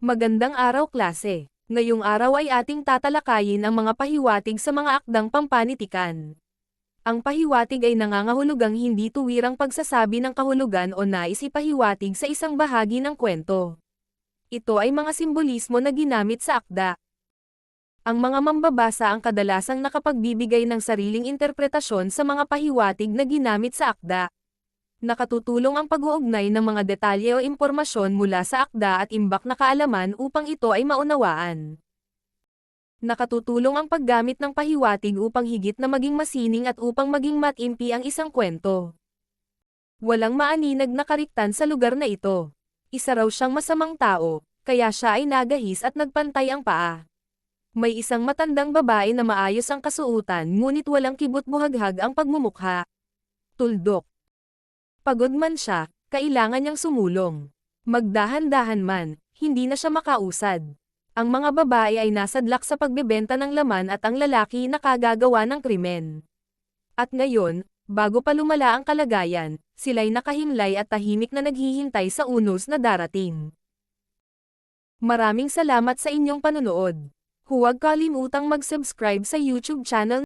Magandang araw klase. Ngayong araw ay ating tatalakayin ang mga pahiwatig sa mga akdang pampanitikan. Ang pahiwatig ay nangangahulugang hindi tuwirang pagsasabi ng kahulugan o nais ipahiwatig sa isang bahagi ng kwento. Ito ay mga simbolismo na ginamit sa akda. Ang mga mambabasa ang kadalasang nakapagbibigay ng sariling interpretasyon sa mga pahiwatig na ginamit sa akda. Nakatutulong ang pag-uugnay ng mga detalye o impormasyon mula sa akda at imbak na kaalaman upang ito ay maunawaan. Nakatutulong ang paggamit ng pahiwatig upang higit na maging masining at upang maging matimpi ang isang kwento. Walang maaninag na kariktan sa lugar na ito. Isa raw siyang masamang tao, kaya siya ay nagahis at nagpantay ang paa. May isang matandang babae na maayos ang kasuutan ngunit walang kibot buhaghag ang pagmumukha. Tuldok. Pagod man siya, kailangan niyang sumulong. Magdahan-dahan man, hindi na siya makausad. Ang mga babae ay nasadlak sa pagbebenta ng laman at ang lalaki nakagagawa ng krimen. At ngayon, bago pa lumala ang kalagayan, sila'y nakahimlay at tahimik na naghihintay sa unos na darating. Maraming salamat sa inyong panunood. Huwag kalimutang mag-subscribe sa YouTube channel